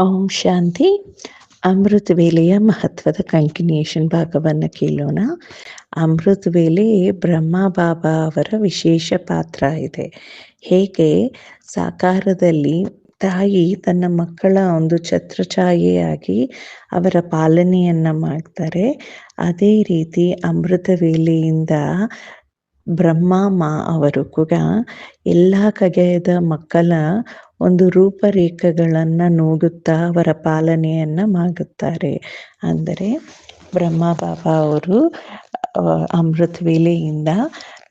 ಓಂ ಶಾಂತಿ. ಅಮೃತ ವೇಲೆಯ ಮಹತ್ವದ ಕಂಟಿನ್ಯೂಷನ್ ಭಾಗವನ್ನು ಕೇಳೋಣ. ಅಮೃತ ವೇಲೆ ಬ್ರಹ್ಮ ಬಾಬಾ ಅವರ ವಿಶೇಷ ಪಾತ್ರ ಇದೆ. ಹೇಗೆ? ಸಾಕಾರದಲ್ಲಿ ತಾಯಿ ತನ್ನ ಮಕ್ಕಳ ಒಂದು ಛತ್ರಛಾಯೆಯಾಗಿ ಅವರ ಪಾಲನೆಯನ್ನು ಮಾಡ್ತಾರೆ. ಅದೇ ರೀತಿ ಅಮೃತ ವೇಲೆಯಿಂದ ಬ್ರಹ್ಮ, ಮಾ ಅವರು ಕೂಡ ಎಲ್ಲ ಕಗೆಯದ ಮಕ್ಕಳ ಒಂದು ರೂಪರೇಖೆಗಳನ್ನು ನೋಡುತ್ತಾ ಅವರ ಪಾಲನೆಯನ್ನು ಮಾಡುತ್ತಾರೆ ಅಂದರೆ ಬ್ರಹ್ಮ, ಬಾಬಾ ಅವರು ಅಮೃತ್ ವೇಲೆಯಿಂದ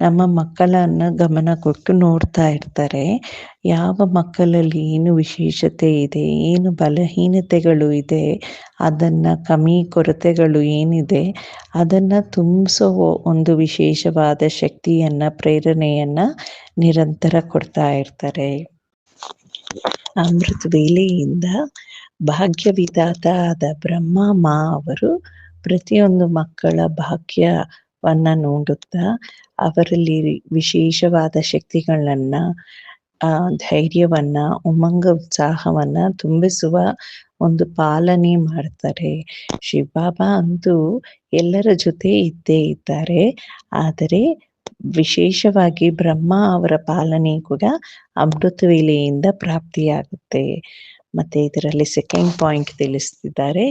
ನಮ್ಮ ಮಕ್ಕಳನ್ನ ಗಮನ ಕೊಟ್ಟು ನೋಡ್ತಾ ಇರ್ತಾರೆ. ಯಾವ ಮಕ್ಕಳಲ್ಲಿ ಏನು ವಿಶೇಷತೆ ಇದೆ, ಏನು ಬಲಹೀನತೆಗಳು ಇದೆ, ಅದನ್ನ ಕಮ್ಮಿ ಕೊರತೆಗಳು ಏನಿದೆ, ಅದನ್ನ ತುಂಬಿಸೋ ಒಂದು ವಿಶೇಷವಾದ ಶಕ್ತಿಯನ್ನ, ಪ್ರೇರಣೆಯನ್ನ ನಿರಂತರ ಕೊಡ್ತಾ ಇರ್ತಾರೆ. ಅಮೃತ ಭಾಗ್ಯ ವಿಧಾತ ಆದ ಬ್ರಹ್ಮ ಮಾ ಅವರು ಪ್ರತಿಯೊಂದು ಮಕ್ಕಳ ಭಾಗ್ಯವನ್ನ ನೋಡುತ್ತಾ ಅವರಲ್ಲಿ ವಿಶೇಷವಾದ ಶಕ್ತಿಗಳನ್ನ, ಆ, ಧೈರ್ಯವನ್ನ, ಉಮಂಗ ಉತ್ಸಾಹವನ್ನ ತುಂಬಿಸುವ ಒಂದು ಪಾಲನೆ ಮಾಡ್ತಾರೆ. ಶಿವಬಾಬಾ ಅಂತೂ ಎಲ್ಲರ ಜೊತೆ ಇದ್ದೇ ಇದ್ದಾರೆ. ಆದರೆ ವಿಶೇಷವಾಗಿ ಬ್ರಹ್ಮ ಅವರ ಪಾಲನೆ ಕೂಡ ಅಮೃತ ವೇಲೆಯಿಂದ ಪ್ರಾಪ್ತಿಯಾಗುತ್ತೆ. ಮತ್ತೆ ಇದರಲ್ಲಿ ಸೆಕೆಂಡ್ ಪಾಯಿಂಟ್ ತಿಳಿಸ್ತಿದ್ದಾರೆ.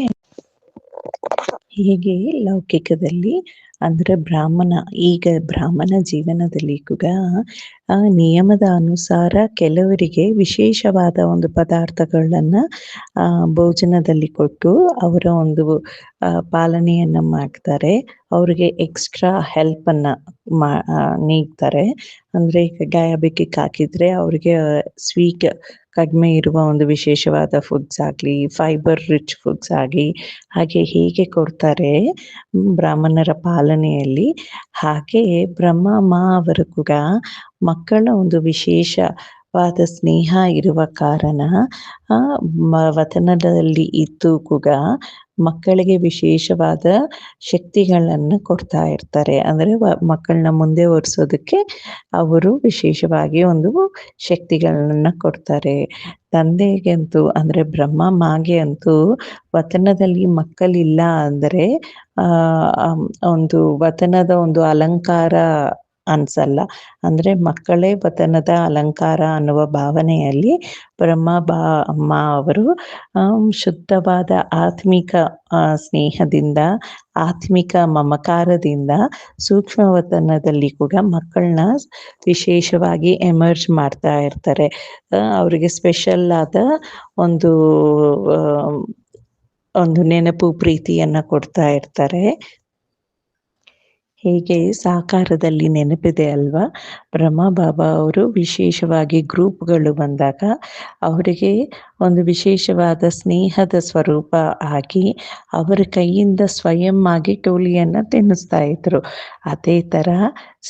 ಹೀಗೆ ಲೌಕಿಕದಲ್ಲಿ ಅಂದ್ರೆ ಬ್ರಾಹ್ಮಣ, ಈಗ ಬ್ರಾಹ್ಮಣ ಜೀವನದಲ್ಲಿ ಕೂಡ, ಆ, ನಿಯಮದ ಅನುಸಾರ ಕೆಲವರಿಗೆ ವಿಶೇಷವಾದ ಒಂದು ಪದಾರ್ಥಗಳನ್ನ, ಆ, ಭೋಜನದಲ್ಲಿ ಕೊಟ್ಟು ಅವರ ಒಂದು ಪಾಲನೆಯನ್ನ ಮಾಡ್ತಾರೆ. ಅವ್ರಿಗೆ ಎಕ್ಸ್ಟ್ರಾ ಹೆಲ್ಪ್ ಅನ್ನ ಮಾ ನೀಡ್ತಾರೆ. ಅಂದ್ರೆ ಈಗ ಡಯಾಬಿಟಿಕ್ ಹಾಕಿದ್ರೆ ಅವ್ರಿಗೆ ಸ್ವೀಟ್ ಕಡಿಮೆ ಇರುವ ಒಂದು ವಿಶೇಷವಾದ ಫುಡ್ಸ್ ಆಗಲಿ ಫೈಬರ್ ರಿಚ್ ಫುಡ್ಸ್ ಆಗಿ ಹಾಗೆ ಹೀಗೆ ಕೊಡ್ತಾರೆ ಬ್ರಾಹ್ಮಣರ ಪಾಲನೆಯಲ್ಲಿ. ಹಾಗೆ ಬ್ರಹ್ಮ, ಮಾ ಅವರು ಕೂಡ ಮಕ್ಕಳ ಒಂದು ವಿಶೇಷವಾದ ಸ್ನೇಹ ಇರುವ ಕಾರಣ ವತನದಲ್ಲಿ ಇದ್ದು ಕೂಡ ಮಕ್ಕಳಿಗೆ ವಿಶೇಷವಾದ ಶಕ್ತಿಗಳನ್ನ ಕೊಡ್ತಾ ಇರ್ತಾರೆ. ಅಂದ್ರೆ ಮಕ್ಕಳನ್ನ ಮುಂದೆ ಒರೆಸೋದಕ್ಕೆ ಅವರು ವಿಶೇಷವಾಗಿ ಒಂದು ಶಕ್ತಿಗಳನ್ನ ಕೊಡ್ತಾರೆ. ತಂದೆಗಂತೂ, ಅಂದ್ರೆ ಬ್ರಹ್ಮ ಮಾಗೆ ಅಂತೂ ವತನದಲ್ಲಿ ಮಕ್ಕಳಿಲ್ಲ ಅಂದರೆ ಒಂದು ವತನದ ಒಂದು ಅಲಂಕಾರ ಅನ್ಸಲ್ಲ. ಅಂದ್ರೆ ಮಕ್ಕಳೇ ವತನದ ಅಲಂಕಾರ ಅನ್ನುವ ಭಾವನೆಯಲ್ಲಿ ಬ್ರಹ್ಮ ಬಾ, ಅಮ್ಮ ಅವರು ಶುದ್ಧವಾದ ಆತ್ಮಿಕ ಸ್ನೇಹದಿಂದ, ಆತ್ಮಿಕ ಮಮಕಾರದಿಂದ ಸೂಕ್ಷ್ಮ ವತನದಲ್ಲಿ ಕೂಡ ಮಕ್ಕಳನ್ನ ವಿಶೇಷವಾಗಿ ಎಮರ್ಜ್ ಮಾಡ್ತಾ ಇರ್ತಾರೆ. ಅವರಿಗೆ ಸ್ಪೆಷಲ್ ಆದ ಒಂದು ಒಂದು ನೆನಪು ಪ್ರೀತಿಯನ್ನ ಕೊಡ್ತಾ ಇರ್ತಾರೆ. ಹೀಗೆ ಸಾಕಾರದಲ್ಲಿ ನೆನಪಿದೆ ಅಲ್ವಾ? ಬ್ರಹ್ಮ ಬಾಬಾ ಅವರು ವಿಶೇಷವಾಗಿ ಗ್ರೂಪ್ಗಳು ಬಂದಾಗ ಅವರಿಗೆ ಒಂದು ವಿಶೇಷವಾದ ಸ್ನೇಹದ ಸ್ವರೂಪ ಆಗಿ ಅವರ ಕೈಯಿಂದ ಸ್ವಯಂ ಆಗಿ ಟೋಲಿಯನ್ನ ತಿನ್ನಿಸ್ತಾ ಇದ್ರು. ಅದೇ ತರ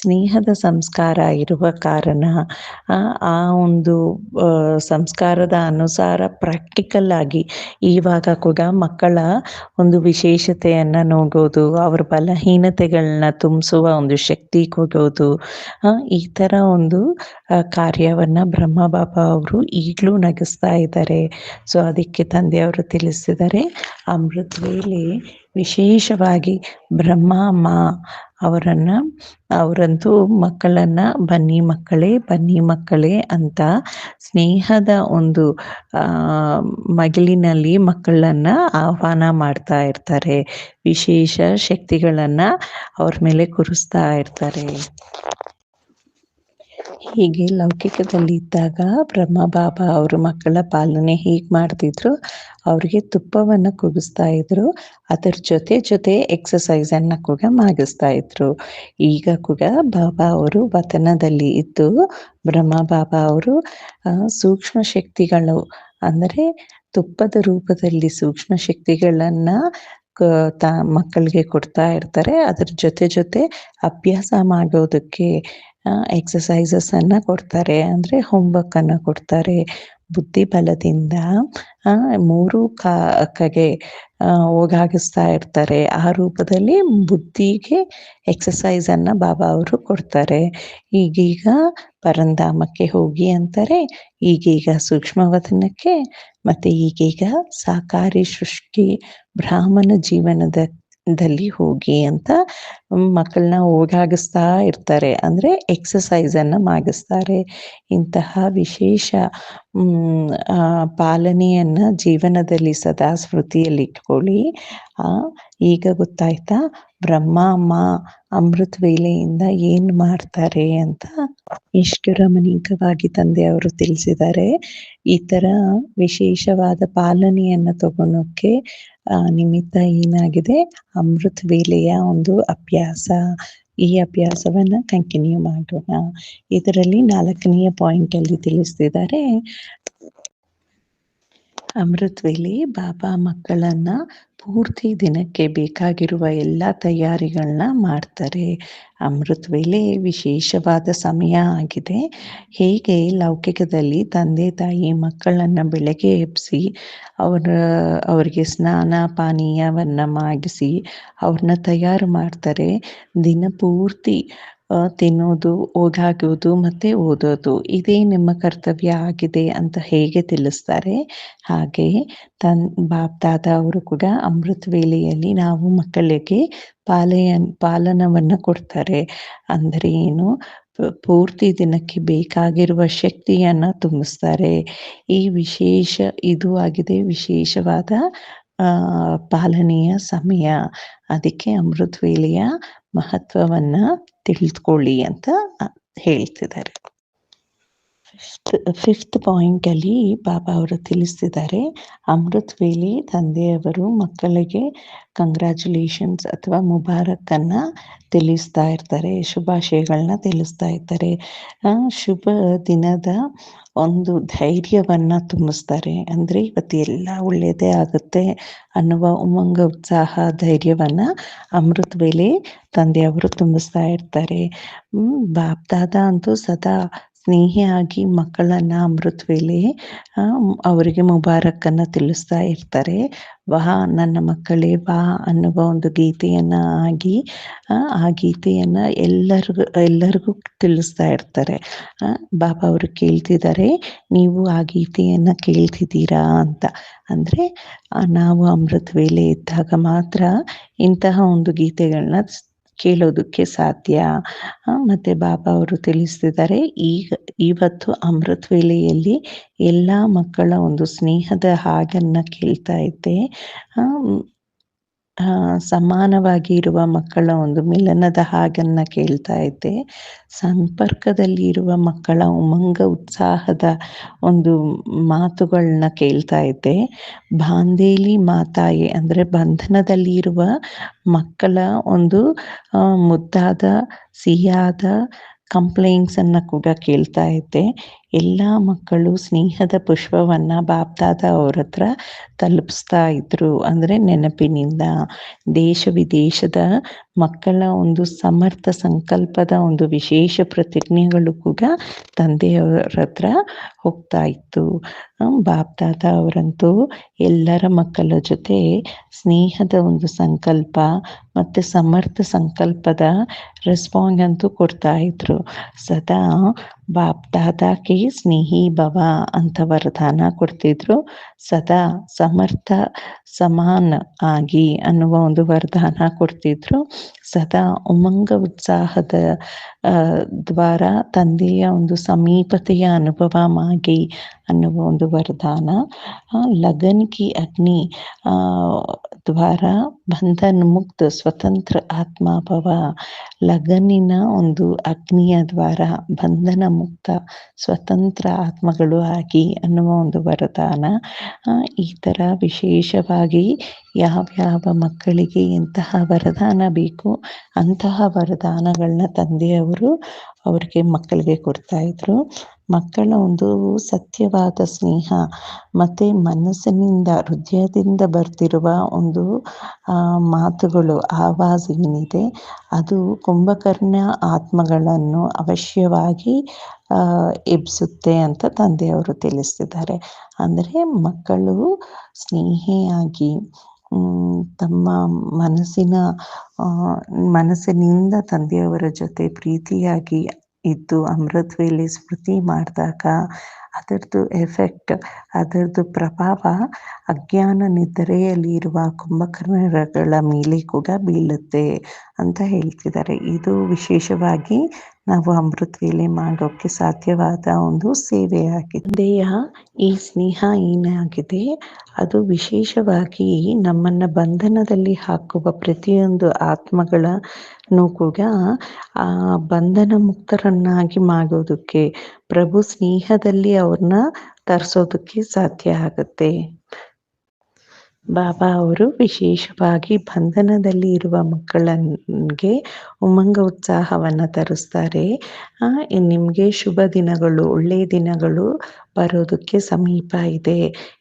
ಸ್ನೇಹದ ಸಂಸ್ಕಾರ ಇರುವ ಕಾರಣ, ಆ ಒಂದು ಸಂಸ್ಕಾರದ ಅನುಸಾರ ಪ್ರಾಕ್ಟಿಕಲ್ ಆಗಿ ಇವಾಗ ಕೂಡ ಮಕ್ಕಳ ಒಂದು ವಿಶೇಷತೆಯನ್ನ ನೋಡೋದು ಅವ್ರ ಬಲಹೀನತೆಗಳನ್ನ ತುಂಬಿಸುವ ಒಂದು ಶಕ್ತಿ ಕೊಡೋದು ಈ ತರ ಒಂದು ಕಾರ್ಯವನ್ನ ಬ್ರಹ್ಮ ಬಾಬಾ ಅವರು ಈಗಲೂ ನಗಿಸ್ತಾ ಇದ್ದಾರೆ. ಸೊ ಅದಕ್ಕೆ ತಂದೆಯವರು ತಿಳಿಸಿದ್ದಾರೆ ಅಮೃತ ವೇಳೆ ವಿಶೇಷವಾಗಿ ಬ್ರಹ್ಮ, ಮಾ ಅವರನ್ನ, ಅವರಂತೂ ಮಕ್ಕಳನ್ನ ಬನ್ನಿ ಮಕ್ಕಳೇ ಬನ್ನಿ ಮಕ್ಕಳೇ ಅಂತ ಸ್ನೇಹದ ಒಂದು ಮಗಲಿನಲ್ಲಿ ಮಕ್ಕಳನ್ನ ಆಹ್ವಾನ ಮಾಡ್ತಾ ಇರ್ತಾರೆ. ವಿಶೇಷ ಶಕ್ತಿಗಳನ್ನ ಅವ್ರ ಮೇಲೆ ಕುರಿಸ್ತಾ ಇರ್ತಾರೆ. ಹೀಗೆ ಲೌಕಿಕದಲ್ಲಿ ಇದ್ದಾಗ ಬ್ರಹ್ಮ, ಬಾಬಾ ಅವರು ಮಕ್ಕಳ ಪಾಲನೆ ಹೀಗೆ ಮಾಡ್ತಿದ್ರು. ಅವ್ರಿಗೆ ತುಪ್ಪವನ್ನ ಕುಗಿಸ್ತಾ ಇದ್ರು. ಅದರ ಜೊತೆ ಜೊತೆ ಎಕ್ಸಸೈಸ್ ಅನ್ನ ಕೂಡ ಮಾಡಿಸ್ತಾ ಇದ್ರು. ಈಗ ಕೂಡ ಬಾಬಾ ಅವರು ವತನದಲ್ಲಿ ಇದ್ದು, ಬ್ರಹ್ಮ, ಬಾಬಾ ಅವರು ಸೂಕ್ಷ್ಮ ಶಕ್ತಿಗಳು ಅಂದರೆ ತುಪ್ಪದ ರೂಪದಲ್ಲಿ ಸೂಕ್ಷ್ಮ ಶಕ್ತಿಗಳನ್ನ ತ, ಮಕ್ಕಳಿಗೆ ಕೊಡ್ತಾ ಇರ್ತಾರೆ. ಅದ್ರ ಜೊತೆ ಜೊತೆ ಅಭ್ಯಾಸ ಮಾಡೋದಕ್ಕೆ ಎಕ್ಸಸೈಸಸ್ ಅನ್ನ ಕೊಡ್ತಾರೆ. ಅಂದ್ರೆ ಹೋಮ್ವರ್ಕ್ ಅನ್ನ ಕೊಡ್ತಾರೆ. ಬುದ್ಧಿಬಲದಿಂದ ಮೂರು ಕಗೆ ಹೋಗಾಗಿಸ್ತಾ ಇರ್ತಾರೆ. ಆ ರೂಪದಲ್ಲಿ ಬುದ್ಧಿಗೆ ಎಕ್ಸಸೈಸನ್ನು ಬಾಬಾ ಅವರು ಕೊಡ್ತಾರೆ. ಈಗೀಗ ಪರಂಧಾಮಕ್ಕೆ ಹೋಗಿ ಅಂತಾರೆ. ಈಗೀಗ ಸೂಕ್ಷ್ಮವತನಕ್ಕೆ ಮತ್ತೆ ಈಗೀಗ ಸಾಕಾರಿ ಸೃಷ್ಟಿ ಬ್ರಾಹ್ಮಣ ಜೀವನದ ದಲ್ಲಿ ಹೋಗಿ ಅಂತ ಮಕ್ಕಳನ್ನ ಓಡಾಗಿಸ್ತಾ ಇರ್ತಾರೆ. ಅಂದರೆ ಎಕ್ಸಸೈಸನ್ನು ಮಾಡಿಸ್ತಾರೆ. ಇಂತಹ ವಿಶೇಷ ಪಾಲನೆಯನ್ನು ಜೀವನದಲ್ಲಿ ಸದಾ ಸ್ಮೃತಿಯಲ್ಲಿ ಇಟ್ಕೊಳ್ಳಿ ಈಗ ಗೊತ್ತಾಯ್ತಾ? ಬ್ರಹ್ಮ, ಅಮ್ಮ ಅಮೃತ ವೇಳೆಯಿಂದ ಏನು ಮಾಡ್ತಾರೆ ಅಂತ ಎಷ್ಟು ತಂದೆ ತಂದೆಯವರು ತಿಳಿಸಿದ್ದಾರೆ. ಈ ಥರ ವಿಶೇಷವಾದ ಪಾಲನೆಯನ್ನು ತಗೊಳೋಕ್ಕೆ ನಿಮಿತ್ತ ಏನಾಗಿದೆ? ಅಮೃತ್ ವೇಲೆಯ ಒಂದು ಅಭ್ಯಾಸ. ಈ ಅಭ್ಯಾಸವನ್ನ ಕಂಟಿನ್ಯೂ ಮಾಡೋಣ. ಇದರಲ್ಲಿ ನಾಲ್ಕನೆಯ ಪಾಯಿಂಟ್ ಅಲ್ಲಿ ತಿಳಿಸ್ತಿದ್ದಾರೆ. ಅಮೃತ್ ವೇಳೆ ಬಾಬಾ ಮಕ್ಕಳನ್ನ ಪೂರ್ತಿ ದಿನಕ್ಕೆ ಬೇಕಾಗಿರುವ ಎಲ್ಲ ತಯಾರಿಗಳನ್ನ ಮಾಡ್ತಾರೆ. ಅಮೃತ್ ವೇಳೆ ವಿಶೇಷವಾದ ಸಮಯ ಆಗಿದೆ. ಹೇಗೆ ಲೌಕಿಕದಲ್ಲಿ ತಂದೆ ತಾಯಿ ಮಕ್ಕಳನ್ನು ಬೆಳಗ್ಗೆ ಎಬ್ಬಿಸಿ ಅವರ, ಅವರಿಗೆ ಸ್ನಾನ, ಪಾನೀಯವನ್ನು ಮಾಡಿಸಿ ಅವ್ರನ್ನ ತಯಾರು ಮಾಡ್ತಾರೆ. ದಿನ ಪೂರ್ತಿ ತಿನ್ನೋದು ಓಡಾಗೋದು ಮತ್ತೆ ಓದೋದು. ಇದೇ ನಿಮ್ಮ ಕರ್ತವ್ಯ ಆಗಿದೆ ಅಂತ ಹೇಗೆ ತಿಳಿಸ್ತಾರೆ? ಹಾಗೆ ತನ್ ಬಾಪ್ದಾದ ಅವರು ಕೂಡ ಅಮೃತ್ ವೇಳೆಯಲ್ಲಿ ನಾವು ಮಕ್ಕಳಿಗೆ ಪಾಲಯ ಪಾಲನವನ್ನು ಕೊಡ್ತಾರೆ. ಅಂದರೆ ಏನು? ಪೂರ್ತಿ ದಿನಕ್ಕೆ ಬೇಕಾಗಿರುವ ಶಕ್ತಿಯನ್ನು ತುಂಬಿಸ್ತಾರೆ. ಈ ವಿಶೇಷ, ಇದು ಆಗಿದೆ ವಿಶೇಷವಾದ ಪಾಲನೆಯ ಸಮಯ. ಅದಕ್ಕೆ ಅಮೃತ ವೇಳೆಯ ಮಹತ್ವವನ್ನ ತಿಳಿದುಕೊಳ್ಳಿ ಅಂತ ಹೇಳ್ತಿದ್ದಾರೆ. ಫಿಫ್ತ್ ಫಿಫ್ತ್ ಪಾಯಿಂಟಲ್ಲಿ ಬಾಬಾ ಅವರು ತಿಳಿಸ್ತಿದ್ದಾರೆ, ಅಮೃತ್ ವೇಲಿ ತಂದೆಯವರು ಮಕ್ಕಳಿಗೆ ಕಂಗ್ರ್ಯಾಚುಲೇಷನ್ಸ್ ಅಥವಾ ಮುಬಾರಕ್ಕನ್ನು ತಿಳಿಸ್ತಾ ಇರ್ತಾರೆ ಶುಭಾಶಯಗಳನ್ನ ತಿಳಿಸ್ತಾ ಇರ್ತಾರೆ. ಶುಭ ದಿನದ ಒಂದು ಧೈರ್ಯವನ್ನ ತುಂಬಿಸ್ತಾರೆ. ಅಂದ್ರೆ ಇವತ್ತು ಎಲ್ಲ ಒಳ್ಳೆಯದೇ ಆಗುತ್ತೆ ಅನ್ನುವ ಉಮಂಗ, ಉತ್ಸಾಹ, ಧೈರ್ಯವನ್ನ ಅಮೃತ್ ವೇಲೆ ತಂದೆಯವರು ತುಂಬಿಸ್ತಾ ಇರ್ತಾರೆ. ಬಾಪ್ದಾದ ಅಂತೂ ಸದಾ ಸ್ನೇಹಿಯಾಗಿ ಮಕ್ಕಳನ್ನ ಅಮೃತ ವೇಳೆ ಅವರಿಗೆ ಮುಬಾರಕ್ಕನ್ನು ತಿಳಿಸ್ತಾ ಇರ್ತಾರೆ. ವಾ ನನ್ನ ಮಕ್ಕಳೇ ವಾ ಅನ್ನುವ ಒಂದು ಗೀತೆಯನ್ನ ಆಗಿ, ಆ ಗೀತೆಯನ್ನ ಎಲ್ಲರಿಗೂ ಎಲ್ಲರಿಗೂ ತಿಳಿಸ್ತಾ ಇರ್ತಾರೆ. ಬಾಬಾ ಅವರು ಕೇಳ್ತಿದ್ದಾರೆ, ನೀವು ಆ ಗೀತೆಯನ್ನ ಕೇಳ್ತಿದ್ದೀರಾ ಅಂತ. ಅಂದ್ರೆ ನಾವು ಅಮೃತ ವೇಳೆ ಇದ್ದಾಗ ಮಾತ್ರ ಇಂತಹ ಒಂದು ಗೀತೆಗಳನ್ನ ಕೇಳೋದಕ್ಕೆ ಸಾಧ್ಯ. ಮತ್ತೆ ಬಾಬಾ ಅವರು ತಿಳಿಸ್ತಿದ್ದಾರೆ, ಈಗ ಇವತ್ತು ಅಮೃತ್ ವೇಳೆಯಲ್ಲಿ ಎಲ್ಲ ಮಕ್ಕಳ ಒಂದು ಸ್ನೇಹದ ಹಾಡನ್ನ ಕೇಳ್ತಾ ಇದ್ದೆ. ಸಮಾನವಾಗಿ ಇರುವ ಮಕ್ಕಳ ಒಂದು ಮಿಲನದ ಹಾಗನ್ನ ಕೇಳ್ತಾ ಇದ್ದೆ. ಸಂಪರ್ಕದಲ್ಲಿ ಇರುವ ಮಕ್ಕಳ ಉಮಂಗ ಉತ್ಸಾಹದ ಒಂದು ಮಾತುಗಳನ್ನ ಕೇಳ್ತಾ ಇದ್ದೆ. ಬಾಂದೇಲಿ ಮಾತಾಯಿ ಅಂದರೆ ಬಂಧನದಲ್ಲಿ ಇರುವ ಮಕ್ಕಳ ಒಂದು ಮುದ್ದಾದ, ಸಿಹಿಯಾದ ಕಂಪ್ಲೇಂಟ್ಸನ್ನು ಕೂಡ ಕೇಳ್ತಾ ಇದ್ದೆ. ಎಲ್ಲ ಮಕ್ಕಳು ಸ್ನೇಹದ ಪುಷ್ಪವನ್ನು ಬಾಪ್ದಾದ ಅವ್ರ ಹತ್ರ ತಲುಪಿಸ್ತಾ ಇದ್ರು. ಅಂದರೆ ನೆನಪಿನಿಂದ ದೇಶ ವಿದೇಶದ ಮಕ್ಕಳ ಒಂದು ಸಮರ್ಥ ಸಂಕಲ್ಪದ ಒಂದು ವಿಶೇಷ ಪ್ರತಿಜ್ಞೆಗಳು ಕೂಡ ತಂದೆಯವರ ಹತ್ರ ಹೋಗ್ತಾ ಇತ್ತು. ಬಾಪ್ದಾದ ಅವರಂತೂ ಎಲ್ಲರ ಮಕ್ಕಳ ಜೊತೆ ಸ್ನೇಹದ ಒಂದು ಸಂಕಲ್ಪ ಮತ್ತು ಸಮರ್ಥ ಸಂಕಲ್ಪದ ರೆಸ್ಪಾಂಡ್ ಅಂತೂ ಕೊಡ್ತಾ ಇದ್ರು. ಸದಾ ಬಾಪ್ದಾದಾಗೆ ಸ್ನೇಹಿ ಭವ ಅಂತ ವರದಾನ ಕೊಡ್ತಿದ್ರು. ಸದಾ ಸಮರ್ಥ ಸಮಾನ ಆಗಿ ಅನ್ನುವ ಒಂದು ವರದಾನ ಕೊಡ್ತಿದ್ರು. ಸದಾ ಉಮಂಗ ಉತ್ಸಾಹದ ದ್ವಾರ ತಂದೆಯ ಒಂದು ಸಮೀಪತೆಯ ಅನುಭವ ಮಾಗಿ ಅನ್ನುವ ಒಂದು ವರದಾನ. ಲಗನ್ ಕಿ ಅಗ್ನಿ ದ್ವಾರ ಬಂಧನ್ ಮುಕ್ತ ಸ್ವತಂತ್ರ ಆತ್ಮಭವ ಲಗನಿನ ಒಂದು ಅಗ್ನಿಯ ದ್ವಾರ ಬಂಧನ ಮುಕ್ತ ಸ್ವತಂತ್ರ ಆತ್ಮಗಳು ಆಗಿ ಅನ್ನುವ ಒಂದು ವರದಾನ. ಈ ಥರ ವಿಶೇಷವಾಗಿ ಯಾವ್ಯಾವ ಮಕ್ಕಳಿಗೆ ಎಂತಹ ವರದಾನ ಬೇಕು, ಅಂತಹ ವರದಾನಗಳನ್ನ ತಂದೆಯವರು ಅವರಿಗೆ ಮಕ್ಕಳಿಗೆ ಕೊಡ್ತಾ ಇದ್ರು. ಮಕ್ಕಳ ಒಂದು ಸತ್ಯವಾದ ಸ್ನೇಹ, ಮತ್ತೆ ಮನಸ್ಸಿನಿಂದ, ಹೃದಯದಿಂದ ಬರ್ತಿರುವ ಒಂದು ಮಾತುಗಳು, ಆವಾಜ್ ಏನಿದೆ, ಅದು ಕುಂಭಕರ್ಣ ಆತ್ಮಗಳನ್ನು ಅವಶ್ಯವಾಗಿ ಎಬ್ಸುತ್ತೆ ಅಂತ ತಂದೆಯವರು ತಿಳಿಸ್ತಿದ್ದಾರೆ. ಅಂದರೆ ಮಕ್ಕಳು ಸ್ನೇಹಿಯಾಗಿ ತಮ್ಮ ಮನಸ್ಸಿನ ಮನಸ್ಸಿನಿಂದ ತಂದೆಯವರ ಜೊತೆ ಪ್ರೀತಿಯಾಗಿ ಇದ್ದು ಅಮೃತ್ ವೇಳೆ ಸ್ಮೃತಿ ಮಾಡಿದಾಗ ಅದರದ್ದು ಎಫೆಕ್ಟ್ ಅದರದ್ದು ಪ್ರಭಾವ ಅಜ್ಞಾನ ನಿದ್ರೆಯಲ್ಲಿ ಇರುವ ಕುಂಭಕರ್ಣಗಳ ಮೇಲೆ ಕೂಡ ಬೀಳುತ್ತೆ ಅಂತ ಹೇಳ್ತಿದ್ದಾರೆ. ಇದು ವಿಶೇಷವಾಗಿ ನಾವು ಅಮೃತ ವೇಳೆ ಮಾಡೋಕ್ಕೆ ಸಾಧ್ಯವಾದ ಒಂದು ಸೇವೆಯಾಗಿದೆ. ದೇಹ, ಈ ಸ್ನೇಹ ಏನಾಗಿದೆ? ಅದು ವಿಶೇಷವಾಗಿ ನಮ್ಮನ್ನ ಬಂಧನದಲ್ಲಿ ಹಾಕುವ ಪ್ರತಿಯೊಂದು ಆತ್ಮಗಳನ್ನು ಕೂಡ ಆ ಬಂಧನ ಮುಕ್ತರನ್ನಾಗಿ ಮಾಡೋದಕ್ಕೆ, ಪ್ರಭು ಸ್ನೇಹದಲ್ಲಿ ಅವ್ರನ್ನ ತರಿಸೋದಕ್ಕೆ ಸಾಧ್ಯ ಆಗುತ್ತೆ. ಬಾಬಾ ಅವರು ವಿಶೇಷವಾಗಿ ಬಂಧನದಲ್ಲಿ ಇರುವ ಮಕ್ಕಳಿಗೆ ಉಮಂಗ ಉತ್ಸಾಹವನ್ನು ತರಿಸ್ತಾರೆ. ನಿಮಗೆ ಶುಭ ದಿನಗಳು, ಒಳ್ಳೆಯ ದಿನಗಳು ಬರೋದಕ್ಕೆ ಸಮೀಪ ಇದೆ.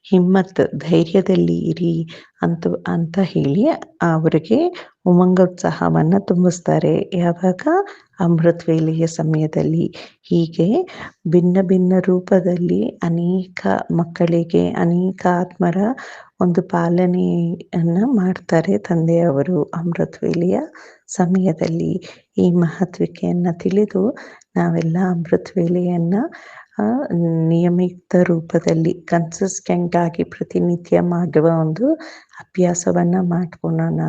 ಹಿಮ್ಮತ್, ಧೈರ್ಯದಲ್ಲಿ ಇರಿ ಅಂತ ಅಂತ ಹೇಳಿ ಅವರಿಗೆ ಉಮಂಗ ಉತ್ಸಾಹವನ್ನು ತುಂಬಿಸ್ತಾರೆ. ಯಾವಾಗ? ಅಮೃತ ವೇಳೆಯ ಸಮಯದಲ್ಲಿ. ಹೀಗೆ ಭಿನ್ನ ಭಿನ್ನ ರೂಪದಲ್ಲಿ ಅನೇಕ ಮಕ್ಕಳಿಗೆ ಅನೇಕ ಆತ್ಮರ ಒಂದು ಪಾಲನೆಯನ್ನು ಮಾಡ್ತಾರೆ ತಂದೆಯವರು ಅಮೃತ ವೇಳೆಯ. ಸಮಯದಲ್ಲಿ ಈ ಮಹತ್ವಿಕೆಯನ್ನು ತಿಳಿದು ನಾವೆಲ್ಲ ಅಮೃತ ವೇಳೆಯನ್ನು ನಿಯಮಿತ ರೂಪದಲ್ಲಿ ಕನ್ಸಿಸ್ಟೆಂಟ್ ಆಗಿ ಪ್ರತಿನಿತ್ಯ ಮಾಡುವ ಒಂದು ಅಭ್ಯಾಸವನ್ನು ಮಾಡ್ಕೊಳ್ಳೋಣ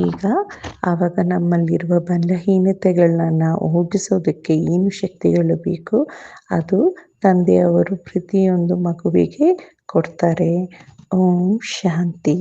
ಈಗ ಆವಾಗ ನಮ್ಮಲ್ಲಿರುವ ಬಲಹೀನತೆಗಳನ್ನ ಓಡಿಸೋದಕ್ಕೆ ಏನು ಶಕ್ತಿಗಳು ಬೇಕು, ಅದು ತಂದೆಯವರು ಪ್ರತಿಯೊಂದು ಮಗುವಿಗೆ ಕೊಡ್ತಾರೆ. ಓಂ ಶಾಂತಿ.